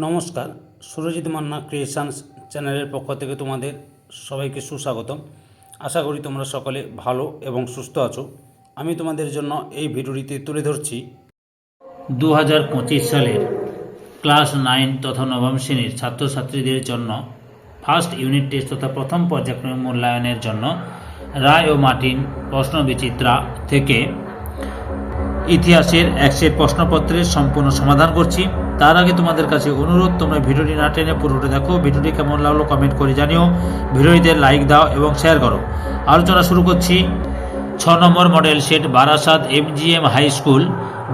নমস্কার, সুরজিৎ মান্না ক্রিয়েশনস চ্যানেলের পক্ষ থেকে তোমাদের সবাইকে সুস্বাগতম। আশা করি তোমরা সকলে ভালো এবং সুস্থ আছো। আমি তোমাদের জন্য এই ভিডিওটিতে তুলে ধরছি দু হাজার পঁচিশ সালের ক্লাস নাইন তথা নবম শ্রেণির ছাত্রছাত্রীদের জন্য ফার্স্ট ইউনিট টেস্ট তথা প্রথম পর্যায়ক্রমিক মূল্যায়নের জন্য রায় ও মার্টিন প্রশ্ন বিচিত্রা থেকে ইতিহাসের একশো প্রশ্নপত্রের সম্পূর্ণ সমাধান করছি। তার আগে তোমাদের কাছে অনুরোধ, তোমরা ভিডিওটি না টেনে পুরোটা দেখো। ভিডিওটি কেমন লাগল কমেন্ট করে জানিও। ভিডিওটিতে লাইক দাও এবং শেয়ার করো। আলোচনা শুরু করছি। ছ number model set Barasat M MGM high school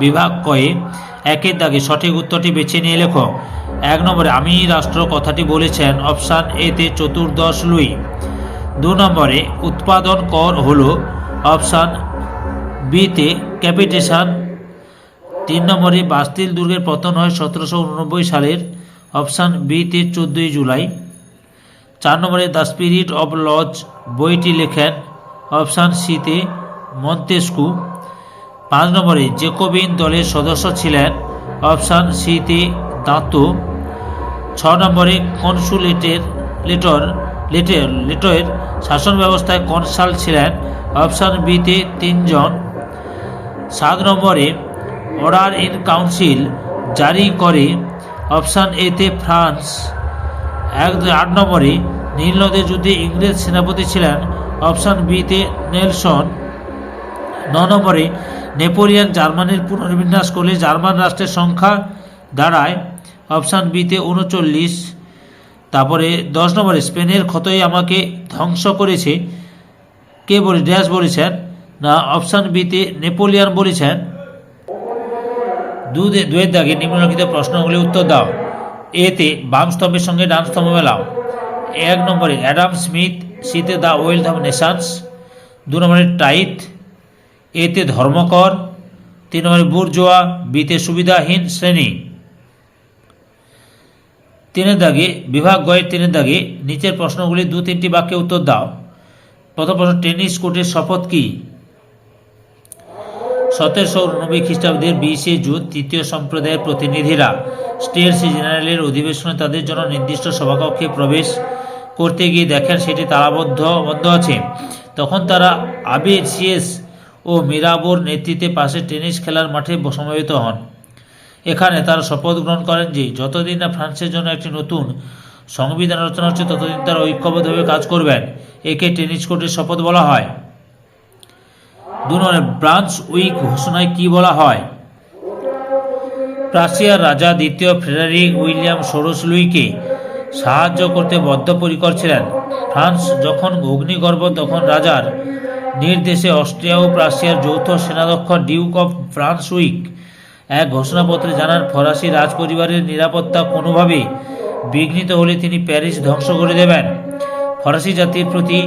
বিভাগ কয়ে একের দাগে সঠিক উত্তরটি বেছে নিয়ে লেখো। এক নম্বরে আমি রাষ্ট্র কথাটি বলেছেন অপশান এতে চতুর্দশ লুই। দু নম্বরে, উৎপাদন কর হলো অপশান বিতে ক্যাপিটেশন তিন নম্বরে বাস্তিল দুর্গের পতন হয় সতেরোশো উননব্বই সালের অপশান বিতে চোদ্দোই জুলাই। চার নম্বরে দ্য স্পিরিট অব লজ বইটি লেখেন অপশান সিতে মন্তেস্কু পাঁচ নম্বরে জেকোবিন দলের সদস্য ছিলেন অপশান সিতে দাঁতো। ছ নম্বরে কনসুলেটের লেটর, লেটের লেটের শাসন ব্যবস্থায় কনসাল ছিলেন অপশান বিতে তিনজন। সাত নম্বরে অর্ডার ইন কাউন্সিল জারি করে অপশান এতে ফ্রান্স। এক আট নম্বরে, নীল নদের যুদ্ধে ইংরেজ সেনাপতি ছিলেন অপশান বিতে নেলসন। ন নম্বরে, নেপোলিয়ান জার্মানির পুনর্বিন্যাস করলে জার্মান রাষ্ট্রের সংখ্যা দাঁড়ায় অপশান বিতে উনচল্লিশ। তারপরে দশ নম্বরে, স্পেনের ক্ষতই আমাকে ধ্বংস করেছে। কে বলে, ড্যাশ বলেছেন না, অপশান বিতে নেপোলিয়ান বলেছেন। দু দুয়ের দাগে নিম্নলিখিত প্রশ্নগুলি উত্তর দাও। এতে বাম স্তম্ভের সঙ্গে ডান স্তম্ভ মেলাও। এক নম্বরে, অ্যাডাম স্মিথ সিতে দ্য ওয়েলথ অফ নেশনস। দু নম্বরে, টাইট। এতে ধর্মকর। তিন নম্বরে, বুর্জোয়া, বিতে সুবিধাহীন শ্রেণি। তিনের দাগে, বিভাগ গয়ের তিনের দাগে নিচের প্রশ্নগুলি দু তিনটি বাক্যে উত্তর দাও। প্রথম প্রশ্ন, টেনিস কোর্টের শপথ কী? সতেরোশো উননব্বই খ্রিস্টাব্দের বিশে জুন তৃতীয় সম্প্রদায়ের প্রতিনিধিরা স্টেটস জেনারেলের অধিবেশনে তাদের জন্য নির্দিষ্ট সভাকক্ষে প্রবেশ করতে গিয়ে দেখেন সেটি তালাবদ্ধ বন্ধ আছে। তখন তারা আবিসিএস ও মিরাবোর নেতৃত্বে পাশে টেনিস খেলার মাঠে সমবেত হন। এখানে তারা শপথ গ্রহণ করেন যে, যতদিন না ফ্রান্সের জন্য একটি নতুন সংবিধান রচনা হচ্ছে, ততদিন তারা ঐক্যবদ্ধভাবে কাজ করবেন। একে টেনিস কোর্টের শপথ বলা হয়। দু নম্বরে ব্রাঞ্চ উইক ঘোষণায় কি বলা হয়? প্রাশিয়ার রাজা দ্বিতীয় ফ্রেডারিক উইলিয়াম সোরস লুইকে সাহায্য করতে বদ্ধপরিকর ছিলেন। ফ্রান্স যখন অগ্নিগর্ভ তখন রাজার নির্দেশে অস্ট্রিয়া ও প্রাশিয়ার যৌথ সেনাধ্যক্ষ ডিউক অফ ফ্রান্স উইক এক ঘোষণাপত্রে জানান, ফরাসি রাজপরিবারের নিরাপত্তা কোনোভাবে বিঘ্নিত হলে তিনি প্যারিস ধ্বংস করে দেবেন। ফরাসি জাতির প্রতি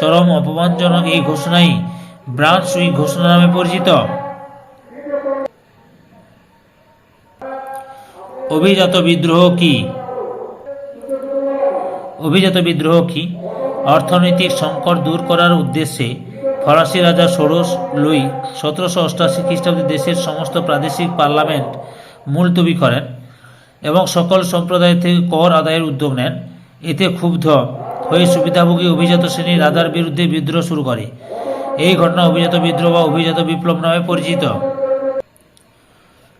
চরম অপমানজনক এই ঘোষণাই ব্রাঞ্চ উইক ঘোষণা নামে পরিচিত। অভিজাত বিদ্রোহ কি? অভিজাত বিদ্রোহ কি? অর্থনৈতিক সংকট দূর করার উদ্দেশ্যে ফরাসি রাজা ষোড়শ লুই সতেরোশো অষ্টাশি খ্রিস্টাব্দে দেশের সমস্ত প্রাদেশিক পার্লামেন্ট মুলতবি করেন এবং সকল সম্প্রদায় থেকে কর আদায়ের উদ্যোগ নেন। এতে ক্ষুব্ধ হয়ে সুবিধাভোগী অভিজাত শ্রেণি রাজার বিরুদ্ধে বিদ্রোহ শুরু করে। এই ঘটনা অভিজাত বিদ্রোহ বা অভিজাত বিপ্লব নামে পরিচিত।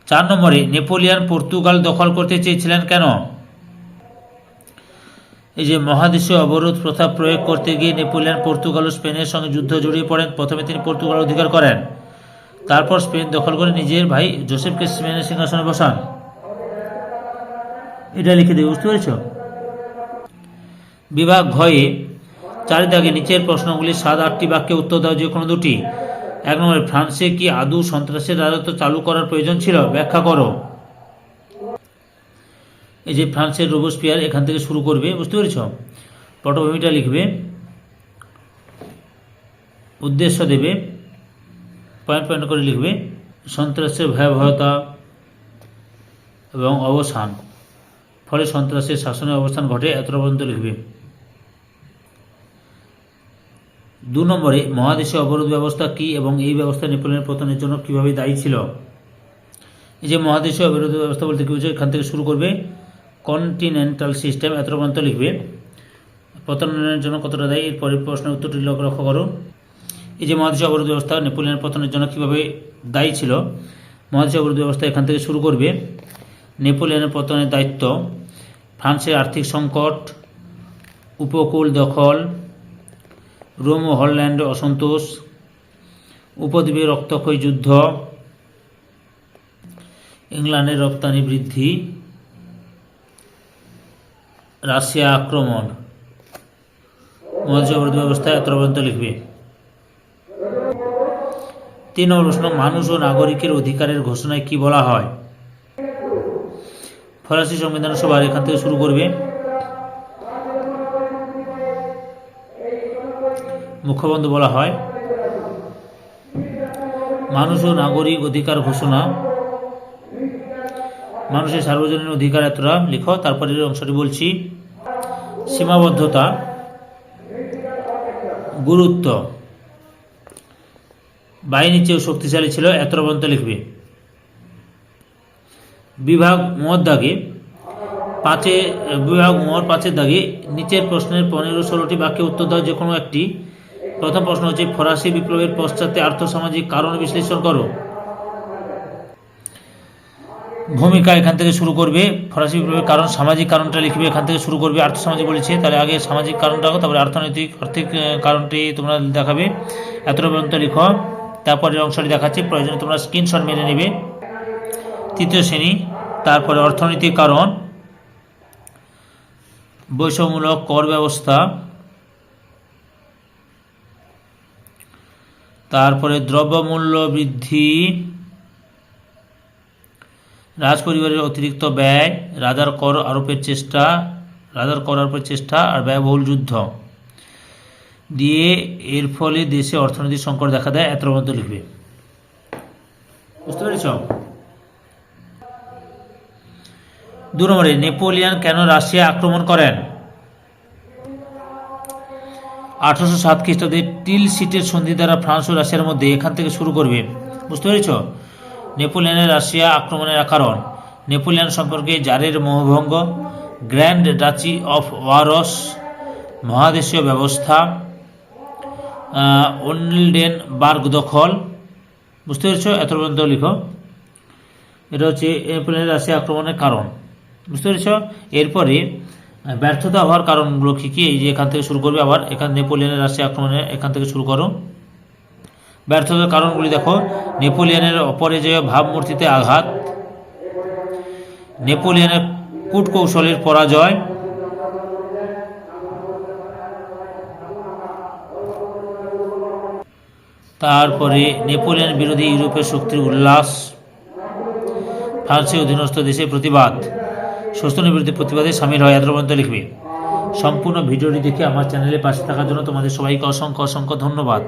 চার নম্বরে, নেপোলিয়ান পর্তুগাল দখল করতে চেয়েছিলেন কেন? এই যে মহাদেশীয় অবরোধ প্রথা প্রয়োগ করতে গিয়ে নেপোলিয়ান, পর্তুগাল ও স্পেনের সঙ্গে যুদ্ধ জড়িয়ে পড়েন। প্রথমে তিনি পর্তুগাল অধিকার করেন। তারপর স্পেন দখল করে নিজের ভাই জোসেফকে স্পেনের সিংহাসনে বসান। এটা লিখে দেবে বুঝতে পেরেছ? বিভাগ ঘয়ে চারিদাগে নিচের প্রশ্নগুলি সাত, আটটি বাক্যে উত্তর দাও যে কোনো দুটি। এক নম্বরে, ফ্রান্সে কি আদৌ সন্ত্রাসের রাজত্ব চালু করার প্রয়োজন ছিল? ব্যাখ্যা করো। এই যে ফ্রান্সের রোবোস্পিয়ার এখান থেকে শুরু করবে, বুঝতে পেরেছ? পটভূমিটা লিখবে, উদ্দেশ্য দেবে পয়েন্ট পয়েন্ট করে লিখবে, সন্ত্রাসের ভয়াবহতা এবং অবসান। ফলে সন্ত্রাসের শাসনের অবস্থান ঘটে, এতটা পর্যন্ত লিখবে। দু নম্বরে, মহাদেশে অবরোধ ব্যবস্থা কী এবং এই ব্যবস্থা নেপোলিয়নের পতনের জন্য কীভাবে দায়ী ছিল? এই যে মহাদেশীয় অবরোধ ব্যবস্থা বলতে কী হচ্ছে এখান থেকে শুরু করবে। কন্টিনেন্টাল সিস্টেম, এত পর্যন্ত লিখবে। পতনের জন্য কতটা দায়ী? এর পরের প্রশ্নের উত্তরটি লক্ষ্য করো। এই যে মহাদেশ অবরোধ ব্যবস্থা নেপোলিয়নের পতনের জন্য কীভাবে দায়ী ছিল? মহাদেশ অবরোধ ব্যবস্থা এখান থেকে শুরু করবে। নেপোলিয়নের পতনের দায়িত্ব, ফ্রান্সের আর্থিক সংকট, উপকূল দখল রোম ও হল্যান্ড, অসন্তোষ, উপদ্বীপে রক্তক্ষয় যুদ্ধ ইংল্যান্ডের রপ্তানি বৃদ্ধি, রাশিয়া আক্রমণ। অবরোধ ব্যবস্থা এত পর্যন্ত লিখবে। তিন নম্বর প্রশ্ন, মানুষ ও নাগরিকের অধিকারের ঘোষণায় কি বলা হয়? ফরাসি সংবিধান সভার এখান থেকে শুরু করবে। মুখবন্ধ বলা হয়। মানুষ ও নাগরিক অধিকার ঘোষণা। মানুষের সার্বজনীন অধিকার এতটা লিখো তারপরের অংশটি বলছি। সীমাবদ্ধতা। গুরুত্ব। বাহিনীর চেয়েও শক্তিশালী ছিল এত পর্যন্ত লিখবে। বিভাগ মোহর দাগে। পাঁচে, বিভাগ মোহর পাঁচের দাগে নিচের প্রশ্নের পনেরো ষোলোটি বাক্যে উত্তর দাও যে কোনো একটি। প্রথম প্রশ্ন হচ্ছে, ফরাসি বিপ্লবের পশ্চাতে আর্থসামাজিক কারণ বিশ্লেষণ করো। ভূমিকা এখান থেকে শুরু করবে। ফরাসি বিপ্লবের কারণ, সামাজিক কারণটা লিখবে, এখান থেকে শুরু করবে আর্থসামাজিক বলেছে। তাহলে আগে সামাজিক কারণটা তারপরে অর্থনৈতিক, আর্থিক কারণটি তোমরা দেখাবে। এতটা পর্যন্ত লিখো। তারপরের অংশটি দেখাচ্ছে, প্রয়োজনে তোমরা স্ক্রিনশট মেনে নেবে। তৃতীয় শ্রেণি, তারপরে অর্থনৈতিক কারণ, বৈষম্যমূলক কর ব্যবস্থা। তারপরে দ্রব্যমূল্য বৃদ্ধি রাজ পরিবারের অতিরিক্ত ব্যয়, রাজার কর আরোপের চেষ্টা, রাজার কর আরোপের চেষ্টা আর ব্যয়বহুল যুদ্ধ। দিয়ে এর ফলে দেশে অর্থনৈতিক সংকট দেখা দেয়, এত পর্যন্ত লিখবে। বুঝতে পেরেছ? দু নম্বরে, নেপোলিয়ান কেন রাশিয়া আক্রমণ করেন? আঠারোশো সাত খ্রিস্টাব্দে টিল সিটের সন্ধি দ্বারা ফ্রান্স ও রাশিয়ার মধ্যে এখান থেকে শুরু করবে। বুঝতে পেরেছ? নেপোলিয়ানের রাশিয়া আক্রমণের কারণ নেপোলিয়ান সম্পর্কে জারের মোহভঙ্গ গ্র্যান্ড ডাচি অফ ওয়ারস, মহাদেশীয় ব্যবস্থা ওনডেন বার্গ দখল। বুঝতে পেরেছ? এত পর্যন্ত লিখো। এটা হচ্ছে নেপোলিয়ানের রাশিয়া আক্রমণের কারণ। বুঝতে পেরেছ? এরপরে ব্যর্থতা হওয়ার কারণগুলো কী কী? এই যে এখান থেকে শুরু করবে আবার, এখান নেপোলিয়ানের রাশিয়া আক্রমণে এখান থেকে শুরু করো। ব্যর্থতার কারণগুলি দেখো, নেপোলিয়ানের অপরাজয় ভাবমূর্তিতে আঘাত, নেপোলিয়ানের কূটকৌশলের পরাজয়, তারপরে নেপোলিয়ান বিরোধী ইউরোপের শক্তির উল্লাস, ফ্রান্সের অধীনস্থ দেশের প্রতিবাদ। শোষণের নিবৃত্তি প্রতিবাদে স্বামী রয় আদ্রবন্ত লিখবে, সম্পূর্ণ ভিডিওটি দেখে আমার চ্যানেলে পাশে থাকার জন্য তোমাদের সবাইকে অসংখ্য অসংখ্য ধন্যবাদ।